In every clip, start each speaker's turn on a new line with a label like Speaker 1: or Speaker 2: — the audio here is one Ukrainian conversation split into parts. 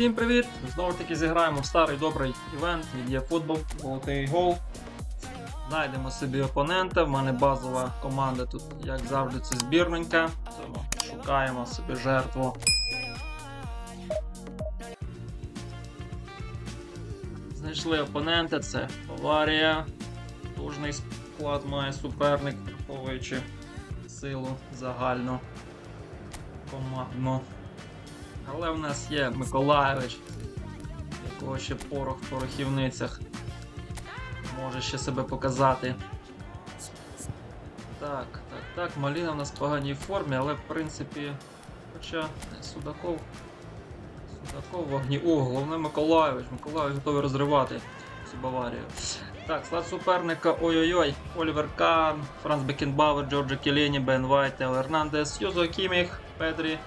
Speaker 1: Всім привіт! Знову ж таки зіграємо в старий добрий івент від є футбол, золотий гол. Знайдемо собі опонента. В мене базова команда тут, як завжди, це збірненька. Тому шукаємо собі жертву. Знайшли опонента, це Баварія. Тужний склад має суперник, враховуючи силу загальну командну. Але в нас є Миколаєвич, якого ще порох в порохівницях може ще себе показати. Так, так, так, Маліна в нас в поганій формі, але в принципі. Хоча Судаков. Судаков вогні. О, головне Миколаєвич. Миколаєвич готовий розривати цю Баварію. Так, склад суперника. Ой-ой-ой. Олівер Кан, Франц Бекенбауер, Джорджо Келіні, Бен Вайт, Ернандес, Юзо Кіміх, Педрі,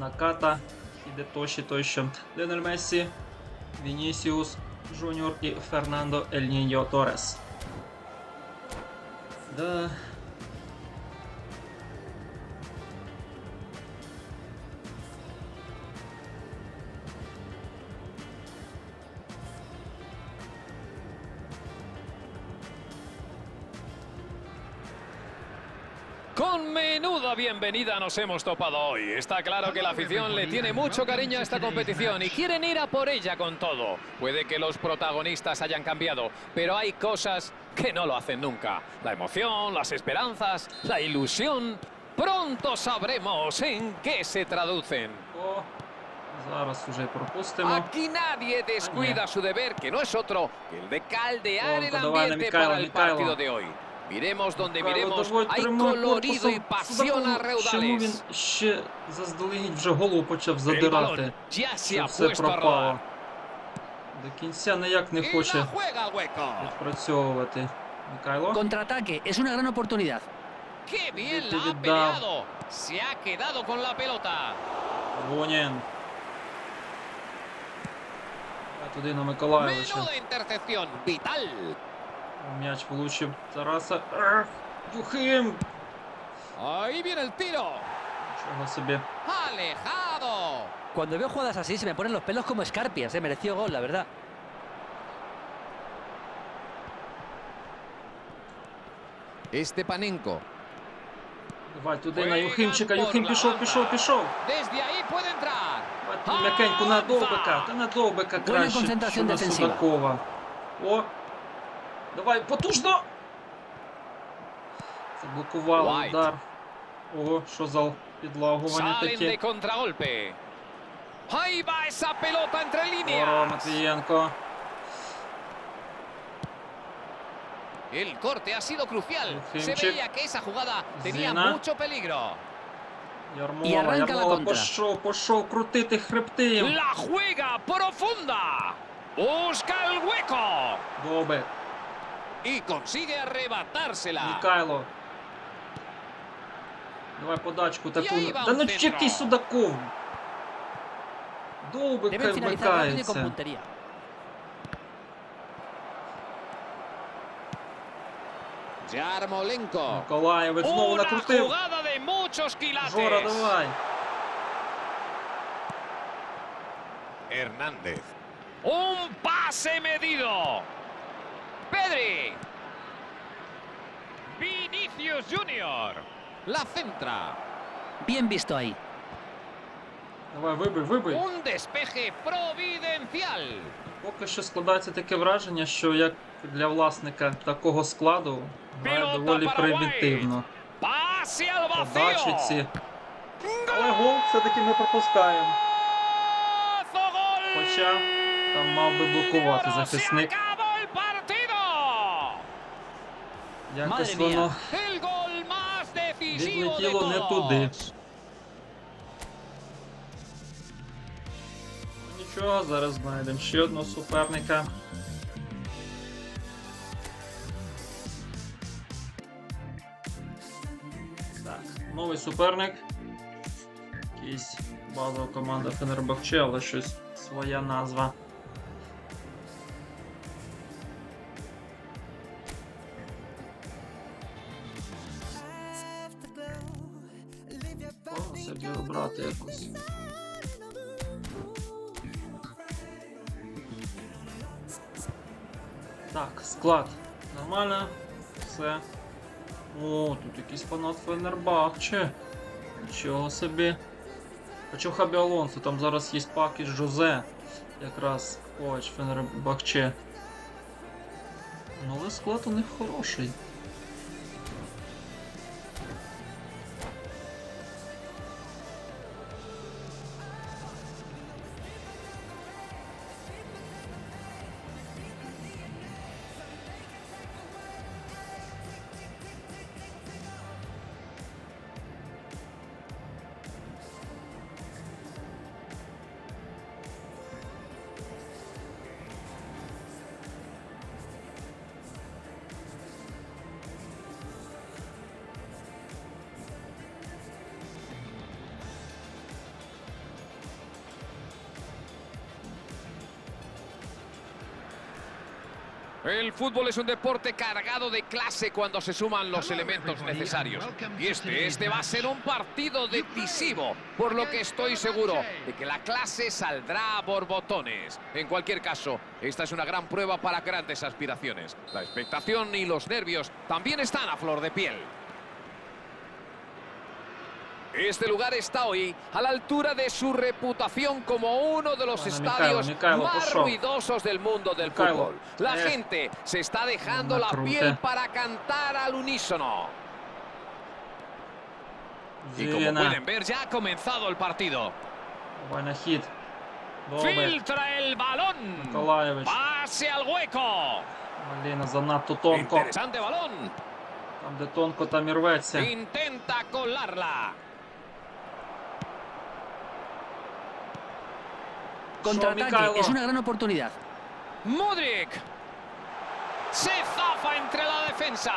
Speaker 1: Наката, Хідетоші тощо, Ліонель Мессі, Вінісіус Жуніор і Фернандо Ель Ніньо Торес. Да.
Speaker 2: Con menuda bienvenida nos hemos topado hoy. Está claro que la afición le tiene mucho cariño a esta competición y quieren ir a por ella con todo. Puede que los protagonistas hayan cambiado, pero hay cosas que no lo hacen nunca. La emoción, las esperanzas, la ilusión... Pronto sabremos en qué se traducen. Aquí nadie descuida su deber, que no es otro que el de caldear el ambiente para el partido de hoy. Miremos donde miremos,
Speaker 1: давай,
Speaker 2: hay
Speaker 1: тримай
Speaker 2: colorido y
Speaker 1: корпусом.
Speaker 2: pasión a
Speaker 1: Судаков, Чому він
Speaker 2: reudales.
Speaker 1: ще заздалегідь вже голову почав
Speaker 2: El
Speaker 1: задирати?
Speaker 2: balón ya se
Speaker 1: Це
Speaker 2: ha
Speaker 1: все
Speaker 2: puesto a
Speaker 1: пропало. До кінця ніяк не хоче відпрацьовувати. Михайло?
Speaker 3: Contraataque, es una gran oportunidad.
Speaker 2: ¡Qué bien la ha peleado! Se ha quedado con la pelota.
Speaker 1: Вонін. Туди на Миколаєвича.
Speaker 2: Menuda intercepción, vital.
Speaker 1: М'яч влучив Тараса. Ах, Юхим!
Speaker 2: Ahí viene el tiro.
Speaker 1: Чого собі.
Speaker 2: Alejado.
Speaker 3: Cuando veo jugadas así se me ponen los pelos como escarpias, eh, mereció gol, la verdad.
Speaker 2: Este
Speaker 1: Давай туди на
Speaker 2: Juegan
Speaker 1: Юхимчика.
Speaker 2: por
Speaker 1: Юхим
Speaker 2: la
Speaker 1: пішов,
Speaker 2: banda.
Speaker 1: пішов, пішов.
Speaker 2: Desde ahí puede entrar.
Speaker 1: Давай ту м'якеньку на Довбика. Та на Довбика
Speaker 3: Buena
Speaker 1: краще,
Speaker 3: concentración
Speaker 1: що на
Speaker 3: defensiva.
Speaker 1: Судакова. О! Давай, потужно! Заблокували удар. Ого, що за підлагування таке.
Speaker 2: contragolpe. Ahí va esa pelota entre
Speaker 1: Здорово. Матвієнко.
Speaker 2: El corte ha sido crucial. Se veía que esa jugada tenía
Speaker 1: Zina.
Speaker 2: mucho peligro.
Speaker 3: La contra.
Speaker 1: пішов, пішов крутити хребти.
Speaker 2: La juega profunda. Busca el hueco.
Speaker 1: Довбик,
Speaker 2: Y consigue arrebatársela.
Speaker 1: Мікайло. Давай подачку таку. Та ну
Speaker 2: Петро.
Speaker 1: який Судаков? Довбик вмикається.
Speaker 3: puntería.
Speaker 1: Миколаєвець знову накрутив. Жора, давай.
Speaker 2: Hernández. Un pase medido. Pedri. Vinicius Junior. La centra.
Speaker 3: Bien visto ahí.
Speaker 1: Давай, вибий, вибий.
Speaker 2: Un despeje providencial.
Speaker 1: Поки що складається таке враження, що як для власника такого складу грає доволі примітивно. Подачі ці. Але гол все-таки ми пропускаємо. Хоча там мав би блокувати захисник. Якось воно відлетіло не туди.
Speaker 2: todos.
Speaker 1: Нічого, зараз знайдемо ще одного суперника. Так, новий суперник. Якийсь базова команда Фенербахче, але щось своя назва. Так, склад. Нормально. Все. О, тут якийсь фанат Фенербахче. Нічого собі. Хочу Хабі Алонсо, там зараз є пак із Жозе. Якраз коуч Фенербахче. Ну, але склад у них хороший.
Speaker 2: El fútbol es un deporte cargado de clase cuando se suman los elementos necesarios. Y este, este va a ser un partido decisivo, por lo que estoy seguro de que la clase saldrá a borbotones. En cualquier caso, esta es una gran prueba para grandes aspiraciones. La expectación y los nervios también están a flor de piel. Este lugar está hoy a la altura de su reputación como uno de los
Speaker 1: Bueno,
Speaker 2: estadios
Speaker 1: Mikhailo, Mikhailo,
Speaker 2: más
Speaker 1: Pushov.
Speaker 2: ruidosos del mundo del
Speaker 1: Mikhailo,
Speaker 2: fútbol. La
Speaker 1: eh,
Speaker 2: gente se está dejando
Speaker 1: una
Speaker 2: la
Speaker 1: cruta.
Speaker 2: piel para cantar al unísono. Y como
Speaker 1: Зіна.
Speaker 2: pueden ver, ya ha comenzado el partido.
Speaker 1: Давай на хід. Добре.
Speaker 2: Filtra el balón.
Speaker 1: Миколаєвич.
Speaker 2: Pase al hueco.
Speaker 1: Маліна занадто тонко.
Speaker 2: Interesante balón.
Speaker 1: Там, де тонко, там і рветься.
Speaker 2: Intenta colarla.
Speaker 3: Contraataque,
Speaker 1: Mikhailo.
Speaker 3: es una gran oportunidad.
Speaker 2: Modric. Se zafa entre la defensa.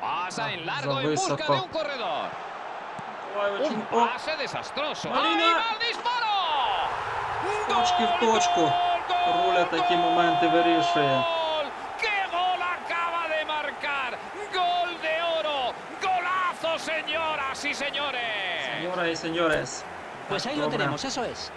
Speaker 2: Pasa
Speaker 1: Ah,
Speaker 2: en largo en
Speaker 1: Zabysoko.
Speaker 2: busca de un corredor.
Speaker 1: Миколаєвич,
Speaker 2: Un
Speaker 1: о,
Speaker 2: pase desastroso.
Speaker 1: Marina.
Speaker 2: ¡Ahí va el disparo!
Speaker 1: точки в точку.
Speaker 2: Gol,
Speaker 1: Руля такі моменти вирішує.
Speaker 2: gol. ¡Qué gol acaba de marcar! ¡Gol de oro! ¡Golazo, señoras y señores!
Speaker 1: Сеньора і сеньорес.
Speaker 3: Pues
Speaker 1: Так,
Speaker 3: ahí lo
Speaker 1: добре.
Speaker 3: tenemos, eso es.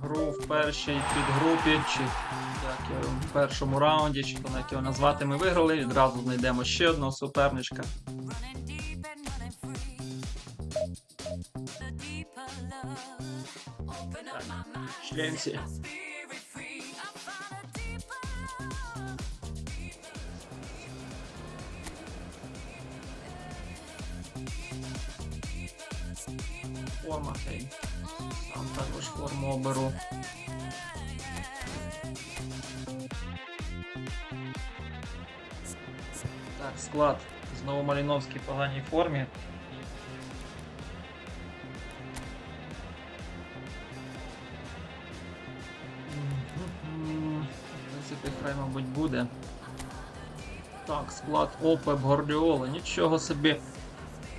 Speaker 1: Гру в першій підгрупі, чи як його в першому раунді, чи то як його назвати, ми виграли. Відразу знайдемо ще одного суперничка.
Speaker 4: running
Speaker 1: Форма хей. Сам також форму оберу. Так, склад. Знову Маліновський в поганій формі. Хай, мабуть, буде. Так, склад Опеп Гордіола. Нічого собі.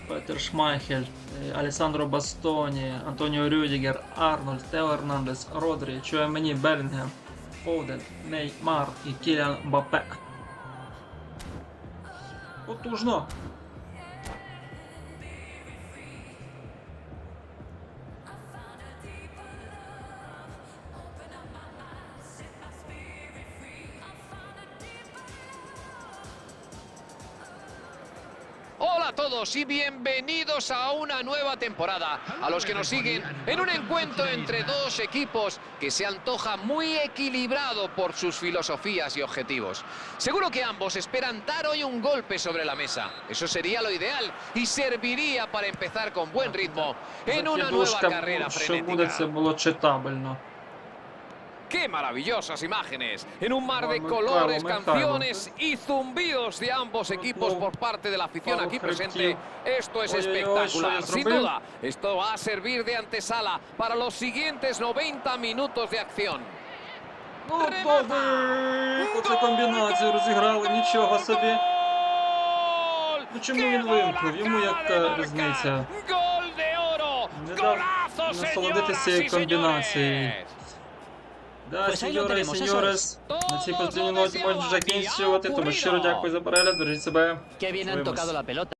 Speaker 1: Петер Шмайхель, Алесандро Бастоні, Антоніо Рюдігер, Арнольд, Тео Ернандес, Родрі, Чуемені, Белінгем, Фоуден, Неймар і Кіліан Бапе. Потужно.
Speaker 2: todos y bienvenidos a una nueva temporada. A los que nos siguen en un encuentro entre dos equipos que se antoja muy equilibrado por sus filosofías y objetivos. Seguro que ambos esperan dar hoy un golpe sobre la mesa. Eso sería lo ideal y serviría para empezar con buen ritmo en una nueva carrera frenética.
Speaker 1: було читабельно.
Speaker 2: ¡Qué maravillosas imágenes! En un mar de
Speaker 1: Vamos,
Speaker 2: colores,
Speaker 1: Carlos,
Speaker 2: canciones y zumbidos de ambos equipos por parte de la afición
Speaker 1: Carlos
Speaker 2: aquí presente.
Speaker 1: Creativo.
Speaker 2: Esto es
Speaker 1: Oye, oye, oye,
Speaker 2: espectacular.
Speaker 1: soy
Speaker 2: Sin
Speaker 1: Rubén.
Speaker 2: duda, esto va a servir de antesala para los siguientes 90 minutos de acción.
Speaker 1: Ну,
Speaker 2: Ремата!
Speaker 1: добре! Оце комбінацію розіграли, нічого собі.
Speaker 2: ¡Gol!
Speaker 1: Ну, чому
Speaker 2: ¡Qué
Speaker 1: він
Speaker 2: gol
Speaker 1: вимкнув? Йому
Speaker 2: acaba
Speaker 1: яка
Speaker 2: de marcar!
Speaker 1: різниця?
Speaker 2: ¡Gol de oro!
Speaker 1: Не дав
Speaker 2: ¡Golazo,
Speaker 1: насолодитися
Speaker 2: señoras
Speaker 1: цією
Speaker 2: y
Speaker 1: комбінацією.
Speaker 2: señores!
Speaker 1: Да,
Speaker 3: Ось, ahí lo
Speaker 1: сеньори і
Speaker 3: tenemos.
Speaker 1: На цій
Speaker 2: Todos
Speaker 1: позитивній ноті можна
Speaker 2: deseaban
Speaker 1: закінчувати, тому щиро дякую за перегляд, бережіть себе.
Speaker 3: Qué bien han
Speaker 1: Nos vemos.
Speaker 3: la pelota.